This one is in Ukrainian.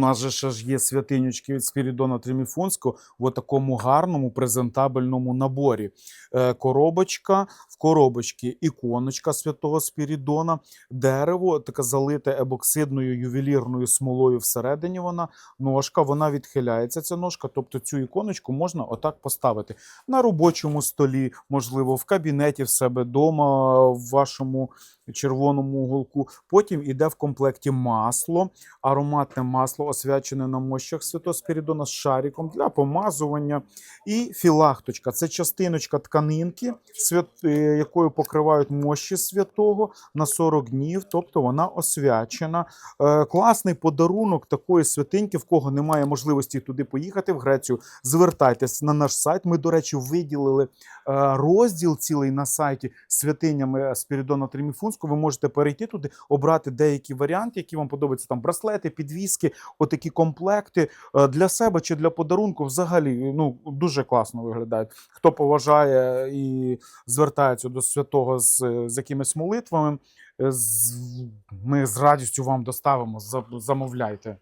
У нас же ще ж є святинючки від Спірідона Триміфунського в такому гарному презентабельному наборі. Е, коробочка, в коробочці іконочка святого Спірідона, дерево, таке залите ебоксидною ювелірною смолою всередині вона, ножка, вона відхиляється, ця ножка, тобто цю іконочку можна отак поставити на робочому столі, можливо, в кабінеті в себе вдома, в вашому червоному уголку. Потім іде в комплекті масло, ароматне масло, освячене на мощах Святого Спірідона з шариком для помазування. І філахточка це частиночка тканинки, е, якою покривають мощі святого на 40 днів, тобто вона освячена. Е, Класний подарунок такої святиньки, в кого немає можливості туди поїхати в Грецію. Звертайтесь на наш сайт. Ми, до речі, виділили е, розділ цілий на сайті святинями Спірідона Триміфунського. Ви можете перейти туди, обрати деякі варіанти, які вам подобаються. Там браслети, підвіски, отакі комплекти е, для себе чи для подарунку. Взагалі, ну дуже класно виглядають. Хто поважає і звертається до святого з, з якимись молитвами, е, з- ми з радістю вам доставимо. Замовляйте.